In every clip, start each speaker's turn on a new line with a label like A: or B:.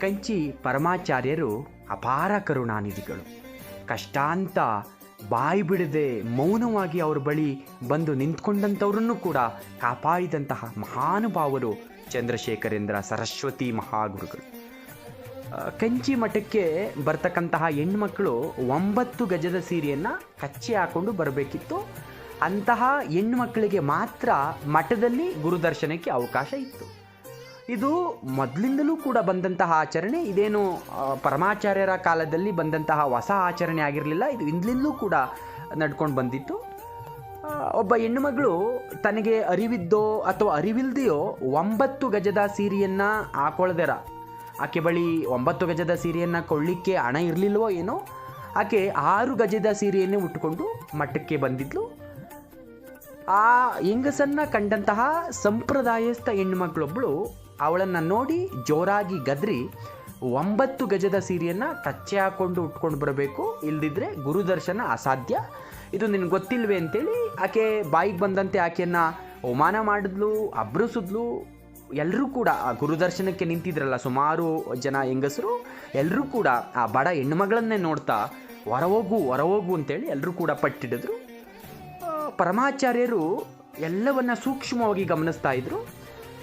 A: ಕಂಚಿ ಪರಮಾಚಾರ್ಯರು ಅಪಾರ ಕರುಣಾನಿಧಿಗಳು. ಕಷ್ಟಾಂತ ಬಾಯಿ ಬಿಡದೆ ಮೌನವಾಗಿ ಅವ್ರ ಬಳಿ ಬಂದು ನಿಂತ್ಕೊಂಡಂಥವ್ರನ್ನು ಕೂಡ ಕಾಪಾಡಿದಂತಹ ಮಹಾನುಭಾವರು ಚಂದ್ರಶೇಖರೇಂದ್ರ ಸರಸ್ವತಿ ಮಹಾಗುರುಗಳು. ಕಂಚಿ ಮಠಕ್ಕೆ ಬರ್ತಕ್ಕಂತಹ ಹೆಣ್ಮಕ್ಳು ಒಂಬತ್ತು ಗಜದ ಸೀರೆಯನ್ನು ಕಚ್ಚಿ ಹಾಕೊಂಡು ಬರಬೇಕಿತ್ತು. ಅಂತಹ ಹೆಣ್ಮಕ್ಳಿಗೆ ಮಾತ್ರ ಮಠದಲ್ಲಿ ಗುರುದರ್ಶನಕ್ಕೆ ಅವಕಾಶ ಇತ್ತು. ಇದು ಮೊದಲಿಂದಲೂ ಕೂಡ ಬಂದಂತಹ ಆಚರಣೆ. ಇದೇನು ಪರಮಾಚಾರ್ಯರ ಕಾಲದಲ್ಲಿ ಬಂದಂತಹ ಹೊಸ ಆಚರಣೆ ಆಗಿರಲಿಲ್ಲ. ಇದು ಇಂದಲಿಂದಲೂ ಕೂಡ ನಡ್ಕೊಂಡು ಬಂದಿತ್ತು. ಒಬ್ಬ ಹೆಣ್ಣುಮಗಳು ತನಗೆ ಅರಿವಿದ್ದೋ ಅಥವಾ ಅರಿವಿಲ್ದೆಯೋ ಒಂಬತ್ತು ಗಜದ ಸೀರೆಯನ್ನು ಹಾಕೊಳ್ದೆರ. ಆಕೆ ಬಳಿ ಒಂಬತ್ತು ಗಜದ ಸೀರೆಯನ್ನು ಕೊಳ್ಳಿಕ್ಕೆ ಹಣ ಇರಲಿಲ್ವೋ ಏನೋ, ಆಕೆ ಆರು ಗಜದ ಸೀರೆಯನ್ನೇ ಉಟ್ಕೊಂಡು ಮಠಕ್ಕೆ ಬಂದಿದ್ಲು. ಆ ಹೆಂಗಸನ್ನು ಕಂಡಂತಹ ಸಂಪ್ರದಾಯಸ್ಥ ಹೆಣ್ಣುಮಗಳೊಬ್ಬಳು ಅವಳನ್ನು ನೋಡಿ ಜೋರಾಗಿ ಗದ್ರಿ ಒಂಬತ್ತು ಗಜದ ಸೀರೆಯನ್ನು ಕಚ್ಚೆ ಹಾಕ್ಕೊಂಡು ಉಟ್ಕೊಂಡು ಬರಬೇಕು. ಇಲ್ದಿದ್ರೆ ಗುರುದರ್ಶನ ಅಸಾಧ್ಯ. ಇದು ನಿನಗೆ ಗೊತ್ತಿಲ್ವೇ ಅಂತೇಳಿ ಆಕೆ ಬಾಯಿಗೆ ಬಂದಂತೆ ಆಕೆಯನ್ನು ಅವಮಾನ ಮಾಡಿದ್ಲು, ಅಬ್ರಸಿದ್ಲು. ಎಲ್ಲರೂ ಕೂಡ ಆ ಗುರುದರ್ಶನಕ್ಕೆ ನಿಂತಿದ್ರಲ್ಲ ಸುಮಾರು ಜನ ಹೆಂಗಸರು ಎಲ್ಲರೂ ಕೂಡ ಆ ಬಡ ಹೆಣ್ಮಗಳನ್ನೇ ನೋಡ್ತಾ ಹೊರಹೋಗು ಹೊರಹೋಗು ಅಂತೇಳಿ ಎಲ್ಲರೂ ಕೂಡ ಪಟ್ಟಿಡಿದ್ರು. ಪರಮಾಚಾರ್ಯರು ಎಲ್ಲವನ್ನ ಸೂಕ್ಷ್ಮವಾಗಿ ಗಮನಿಸ್ತಾ ಇದ್ರು.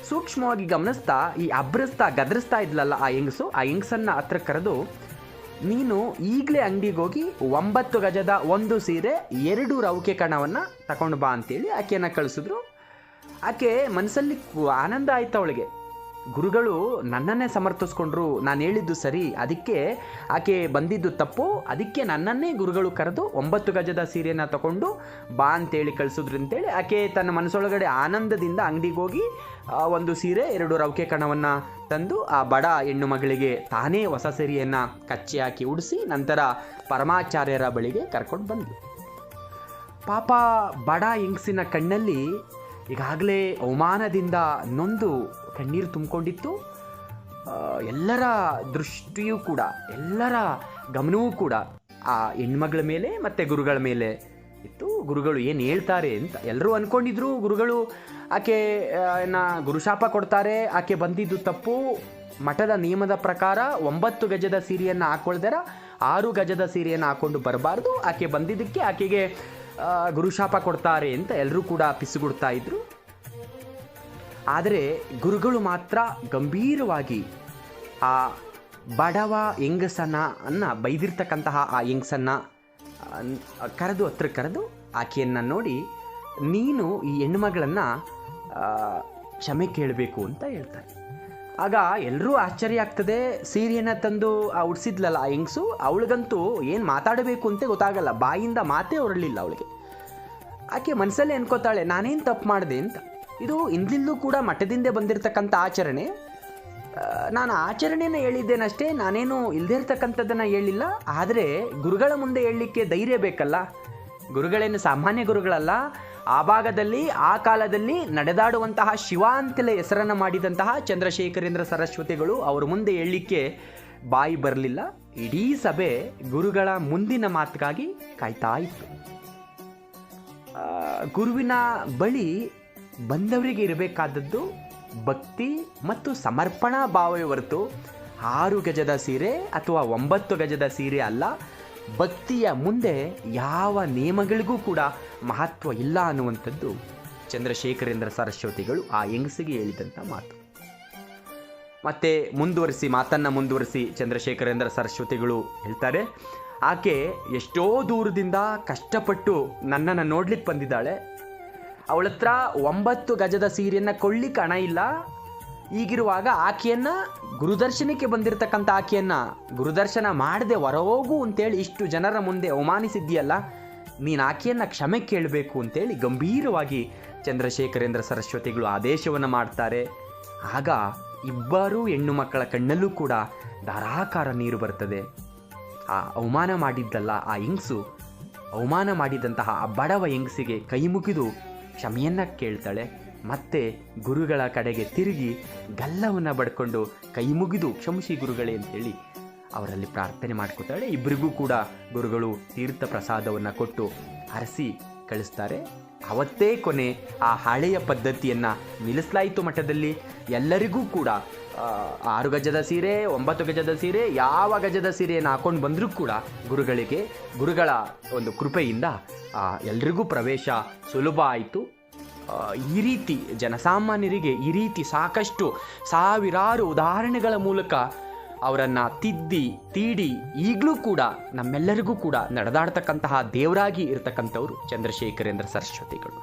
A: ಸೂಕ್ಷ್ಮವಾಗಿ ಗಮನಿಸ್ತಾ, ಈ ಅಬ್ರಸ್ತಾ, ಗದರಿಸ್ತಾ ಇದ್ಲಲ್ಲ ಆ ಹೆಂಗಸು? ಆ ಹೆಂಗಸನ್ನ ಹತ್ರ ಕರೆದು, ನೀನು ಈಗಲೇ ಅಂಗಡಿಗೆ ಹೋಗಿ ಒಂಬತ್ತು ಗಜದ ಒಂದು ಸೀರೆ, ಎರಡು ರೌಕೆ ಕಣವನ್ನು ತಗೊಂಡು ಬಾ ಅಂತೇಳಿ ಆಕೆಯನ್ನು ಕಳಿಸಿದ್ರು. ಆಕೆ ಮನಸ್ಸಲ್ಲಿ ಆನಂದ ಆಯ್ತು ಅವಳಿಗೆ. ಗುರುಗಳು ನನ್ನನ್ನೇ ಸಮರ್ಥಿಸ್ಕೊಂಡ್ರು, ನಾನು ಹೇಳಿದ್ದು ಸರಿ, ಅದಕ್ಕೆ ಆಕೆ ಬಂದಿದ್ದು ತಪ್ಪು, ಅದಕ್ಕೆ ನನ್ನನ್ನೇ ಗುರುಗಳು ಕರೆದು ಒಂಬತ್ತು ಗಜದ ಸೀರೆಯನ್ನು ತಗೊಂಡು ಬಾ ಅಂತೇಳಿ ಕಳಿಸಿದ್ರು ಅಂತೇಳಿ ಆಕೆ ತನ್ನ ಮನಸ್ಸೊಳಗಡೆ ಆನಂದದಿಂದ ಅಂಗಡಿಗೆ ಹೋಗಿ ಒಂದು ಸೀರೆ, ಎರಡು ರೌಕೆ ಕಣವನ್ನು ತಂದು, ಆ ಬಡ ಹೆಣ್ಣು ಮಗಳಿಗೆ ತಾನೇ ಹೊಸ ಸೀರೆಯನ್ನು ಕಚ್ಚಿ ಹಾಕಿ ಉಡಿಸಿ ನಂತರ ಪರಮಾಚಾರ್ಯರ ಬಳಿಗೆ ಕರ್ಕೊಂಡು ಬಂದ್ಲು. ಪಾಪ ಬಡ ಹೆಂಗಸಿನ ಕಣ್ಣಲ್ಲಿ ಈಗಾಗಲೇ ಅವಮಾನದಿಂದ ನೊಂದು ಕಣ್ಣೀರು ತುಂಬಿಕೊಂಡಿತ್ತು. ಎಲ್ಲರ ದೃಷ್ಟಿಯೂ ಕೂಡ, ಎಲ್ಲರ ಗಮನವೂ ಕೂಡ ಆ ಹೆಣ್ಮಗಳ ಮೇಲೆ ಮತ್ತು ಗುರುಗಳ ಮೇಲೆ ಇತ್ತು. ಗುರುಗಳು ಏನು ಹೇಳ್ತಾರೆ ಅಂತ ಎಲ್ಲರೂ ಅಂದ್ಕೊಂಡಿದ್ರು ಗುರುಗಳು ಆಕೆ ನಾ ಗುರುಶಾಪ ಕೊಡ್ತಾರೆ. ಆಕೆ ಬಂದಿದ್ದು ತಪ್ಪು. ಮಠದ ನಿಯಮದ ಪ್ರಕಾರ ಒಂಬತ್ತು ಗಜದ ಸೀರೆಯನ್ನು ಹಾಕೊಳ್ದಾರ, ಆರು ಗಜದ ಸೀರೆಯನ್ನು ಹಾಕೊಂಡು ಬರಬಾರ್ದು. ಆಕೆ ಬಂದಿದ್ದಕ್ಕೆ ಆಕೆಗೆ ಗುರುಶಾಪ ಕೊಡ್ತಾರೆ ಅಂತ ಎಲ್ಲರೂ ಕೂಡ ಪಿಸುಗುಡ್ತಾ ಇದ್ರು. ಆದರೆ ಗುರುಗಳು ಮಾತ್ರ ಗಂಭೀರವಾಗಿ ಆ ಬಡವ ಹೆಂಗಸನ ಅನ್ನ ಬೈದಿರ್ತಕ್ಕಂತಹ ಆ ಹೆಂಗಸನ್ನ ಕರೆದು ಹತ್ರ ಕರೆದು ಆಕೆಯನ್ನು ನೋಡಿ, ನೀನು ಈ ಹೆಣ್ಣುಮಗಳನ್ನು ಕ್ಷಮೆ ಕೇಳಬೇಕು ಅಂತ ಹೇಳ್ತಾರೆ. ಆಗ ಎಲ್ಲರೂ ಆಶ್ಚರ್ಯ ಆಗ್ತದೆ, ಸೀರೆಯನ್ನು ತಂದು ಆ ಉಡಿಸಿದ್ಲಲ್ಲ ಆ ಹೆಂಗಸು, ಅವಳಿಗಂತೂ ಏನು ಮಾತಾಡಬೇಕು ಅಂತ ಗೊತ್ತಾಗಲ್ಲ, ಬಾಯಿಂದ ಮಾತೇ ಹೊರಲಿಲ್ಲ ಅವಳಿಗೆ. ಆಕೆ ಮನಸ್ಸಲ್ಲೇ ಅನ್ಕೋತಾಳೆ, ನಾನೇನು ತಪ್ಪು ಮಾಡಿದೆ ಅಂತ. ಇದು ಇಂದಿಲ್ಲೂ ಕೂಡ ಮಠದಿಂದ ಬಂದಿರತಕ್ಕಂಥ ಆಚರಣೆ. ನಾನು ಆಚರಣೆನ ಹೇಳಿದ್ದೇನಷ್ಟೇ, ನಾನೇನು ಇಲ್ಲದೆ ಇರ್ತಕ್ಕಂಥದ್ದನ್ನು ಹೇಳಿಲ್ಲ. ಆದರೆ ಗುರುಗಳ ಮುಂದೆ ಹೇಳಲಿಕ್ಕೆ ಧೈರ್ಯ ಬೇಕಲ್ಲ. ಗುರುಗಳೇನು ಸಾಮಾನ್ಯ ಗುರುಗಳಲ್ಲ. ಆ ಭಾಗದಲ್ಲಿ, ಆ ಕಾಲದಲ್ಲಿ ನಡೆದಾಡುವಂತಹ ಶಿವ ಅಂತಲೇ ಹೆಸರನ್ನು ಮಾಡಿದಂತಹ ಚಂದ್ರಶೇಖರೇಂದ್ರ ಸರಸ್ವತಿಗಳು ಅವರ ಮುಂದೆ ಹೇಳಲಿಕ್ಕೆ ಬಾಯಿ ಬರಲಿಲ್ಲ. ಇಡೀ ಸಭೆ ಗುರುಗಳ ಮುಂದಿನ ಮಾತಿಗಾಗಿ ಕಾಯ್ತಾ ಇತ್ತು. ಗುರುವಿನ ಬಳಿ ಬಂದವರಿಗೆ ಇರಬೇಕಾದದ್ದು ಭಕ್ತಿ ಮತ್ತು ಸಮರ್ಪಣಾ ಭಾವವೇ ಹೊರತು ಆರು ಗಜದ ಸೀರೆ ಅಥವಾ ಒಂಬತ್ತು ಗಜದ ಸೀರೆ ಅಲ್ಲ, ಭಕ್ತಿಯ ಮುಂದೆ ಯಾವ ನಿಯಮಗಳಿಗೂ ಕೂಡ ಮಹತ್ವ ಇಲ್ಲ ಅನ್ನುವಂಥದ್ದು ಚಂದ್ರಶೇಖರೇಂದ್ರ ಸರಸ್ವತಿಗಳು ಆ ಹೆಂಗಸಿಗೆ ಹೇಳಿದಂಥ ಮಾತು. ಮತ್ತೆ ಮುಂದುವರಿಸಿ, ಮಾತನ್ನ ಮುಂದುವರಿಸಿ ಚಂದ್ರಶೇಖರೇಂದ್ರ ಸರಸ್ವತಿಗಳು ಹೇಳ್ತಾರೆ, ಆಕೆ ಎಷ್ಟೋ ದೂರದಿಂದ ಕಷ್ಟಪಟ್ಟು ನನ್ನನ್ನು ನೋಡ್ಲಿಕ್ಕೆ ಬಂದಿದ್ದಾಳೆ. ಅವಳ ಹತ್ರ ಒಂಬತ್ತು ಗಜದ ಸೀರೆಯನ್ನು ಕೊಳ್ಳಿಕ್ಕೆ ಹಣ ಇಲ್ಲ. ಈಗಿರುವಾಗ ಆಕೆಯನ್ನು ಗುರುದರ್ಶನಕ್ಕೆ ಬಂದಿರತಕ್ಕಂಥ ಆಕೆಯನ್ನು ಗುರುದರ್ಶನ ಮಾಡದೆ ಹೊರಹೋಗು ಅಂತೇಳಿ ಇಷ್ಟು ಜನರ ಮುಂದೆ ಅವಮಾನಿಸಿದ್ದೀಯಲ್ಲ. ನೀನು ಆಕೆಯನ್ನು ಕ್ಷಮೆ ಕೇಳಬೇಕು ಅಂತೇಳಿ ಗಂಭೀರವಾಗಿ ಚಂದ್ರಶೇಖರೇಂದ್ರ ಸರಸ್ವತಿಗಳು ಆದೇಶವನ್ನು ಮಾಡ್ತಾರೆ. ಆಗ ಇಬ್ಬರೂ ಹೆಣ್ಣು ಮಕ್ಕಳ ಕಣ್ಣಲ್ಲೂ ಕೂಡ ಧಾರಾಕಾರ ನೀರು ಬರ್ತದೆ. ಆ ಅವಮಾನ ಮಾಡಿದ್ದಲ್ಲ ಆ ಹೆಂಗಸು? ಅವಮಾನ ಮಾಡಿದಂತಹ ಆ ಬಡವ ಹೆಂಗಸಿಗೆ ಕೈ ಮುಗಿದು ಕ್ಷಮೆಯನ್ನ ಕೇಳ್ತಾಳೆ. ಮತ್ತೆ ಗುರುಗಳ ಕಡೆಗೆ ತಿರುಗಿ ಗಲ್ಲವನ್ನು ಬಡ್ಕೊಂಡು ಕೈ ಮುಗಿದು ಕ್ಷಮಿಸಿ ಗುರುಗಳೇ ಅಂತೇಳಿ ಅವರಲ್ಲಿ ಪ್ರಾರ್ಥನೆ ಮಾಡ್ಕೊತಾಳೆ. ಇಬ್ಬರಿಗೂ ಕೂಡ ಗುರುಗಳು ತೀರ್ಥ ಪ್ರಸಾದವನ್ನು ಕೊಟ್ಟು ಹರಸಿ ಕಳಿಸ್ತಾರೆ. ಅವತ್ತೇ ಕೊನೆ ಆ ಹಳೆಯ ಪದ್ಧತಿಯನ್ನು ನಿಲ್ಲಿಸಲಾಯಿತು ಮಠದಲ್ಲಿ. ಎಲ್ಲರಿಗೂ ಕೂಡ ಆರು ಗಜದ ಸೀರೆ, ಒಂಬತ್ತು ಗಜದ ಸೀರೆ, ಯಾವ ಗಜದ ಸೀರೆಯನ್ನು ಹಾಕೊಂಡು ಬಂದರೂ ಕೂಡ ಗುರುಗಳಿಗೆ, ಗುರುಗಳ ಒಂದು ಕೃಪೆಯಿಂದ ಎಲ್ರಿಗೂ ಪ್ರವೇಶ ಸುಲಭ ಆಯಿತು. ಈ ರೀತಿ ಜನಸಾಮಾನ್ಯರಿಗೆ ಈ ರೀತಿ ಸಾಕಷ್ಟು ಸಾವಿರಾರು ಉದಾಹರಣೆಗಳ ಮೂಲಕ ಅವರನ್ನು ತಿದ್ದಿ, ತೀಡಿ, ಈಗಲೂ ಕೂಡ ನಮ್ಮೆಲ್ಲರಿಗೂ ಕೂಡ ನಡೆದಾಡ್ತಕ್ಕಂತಹ ದೇವರಾಗಿ ಇರತಕ್ಕಂಥವ್ರು ಚಂದ್ರಶೇಖರೇಂದ್ರ ಸರಸ್ವತಿಗಳು.